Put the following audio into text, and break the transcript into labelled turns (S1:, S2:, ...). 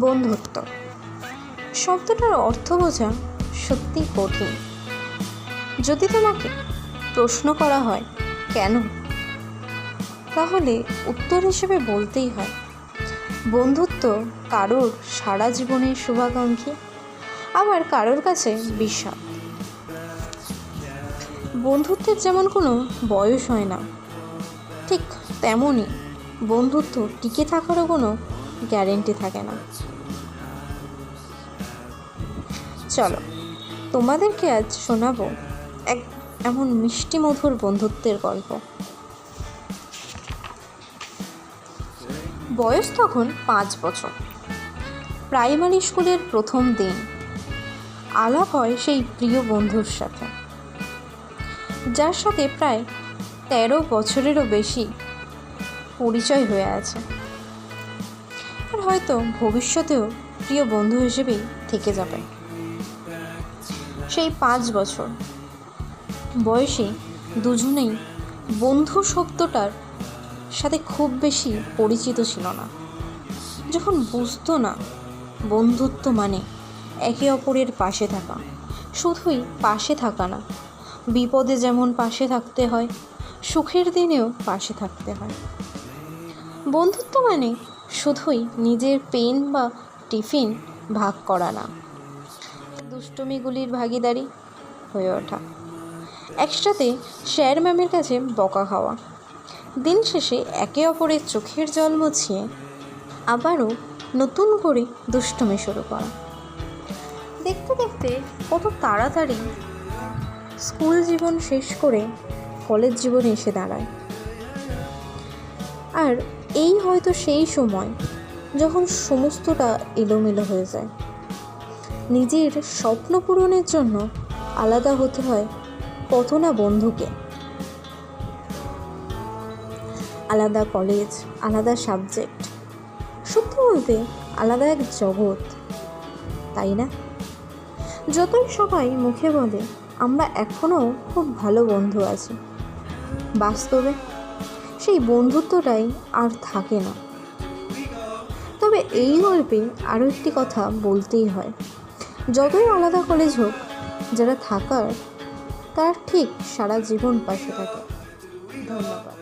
S1: বন্ধুত্ব। শব্দটার অর্থ বোঝা সত্যিই কঠিন। যদি তোমাকে প্রশ্ন করা হয়, কেন? তাহলে উত্তর হিসেবে বলতেই হয়, বন্ধুত্ব কারোর সারা জীবনের শুভাকাঙ্ক্ষী, আবার কারোর কাছে বিশ্বাস বন্ধুত্বের যেমন কোনো বয়স হয় না, ঠিক তেমনই বন্ধুত্ব টিকে থাকারও কোনো গ্যারেন্টি থাকে না। চলো, তোমাদেরকে আজ শোনাবো এক এমন মিষ্টি মধুর বন্ধুত্বের গল্প। বয়স তখন পাঁচ বছর। প্রাইমারি স্কুলের প্রথম দিন। আলাপ হয় সেই প্রিয় বন্ধুর সাথে। যার সাথে প্রায় তেরো বছরেরও বেশি পরিচয় হয়ে আছে। আর হয়তো ভবিষ্যতেও প্রিয় বন্ধু হিসেবেই থেকে যাবে। সেই পাঁচ বছর। বয়সে দুজনেই বন্ধু শব্দটার সাথে খুব বেশি পরিচিত ছিল না। যখন বুঝতো না বন্ধুত্ব মানে একে অপরের পাশে থাকা, শুধুই পাশে থাকা না, বিপদে যেমন পাশে থাকতে হয়, সুখের দিনেও পাশে থাকতে হয়। বন্ধুত্ব মানে শুধুই নিজের পেন বা টিফিন ভাগ করা না। দুষ্টমিগুলির ভাগিদারি হয়ে ওঠা। একসাথে স্যার ম্যামের কাছে বকা খাওয়া। দিন শেষে একে অপরের চোখের জল মুছিয়ে আবারও নতুন করে দুষ্টমি শুরু করা। দেখতে দেখতে কত তাড়াতাড়ি স্কুল জীবন শেষ করে কলেজ জীবনে এসে দাঁড়ায়। আর এই হয়তো সেই সময় যখন সমস্তটা এলোমেলো হয়ে যায়। নিজের স্বপ্ন পূরণের জন্য আলাদা হতে হয় কত না বন্ধুকে। আলাদা কলেজ আলাদা সাবজেক্ট সত্যি বলতে আলাদা এক জগৎ, তাই না? যতই সবাই মুখে বলে, আমরা এখনও খুব ভালো বন্ধু আছি। বাস্তবে সেই বন্ধুত্বটাই আর থাকে না। তবে এই গল্পে আরও একটি কথা বলতেই হয়। যতই আলাদা কলেজ হোক, যারা থাকার, তার ঠিক সারা জীবন পাশে থাকে। ধন্যবাদ।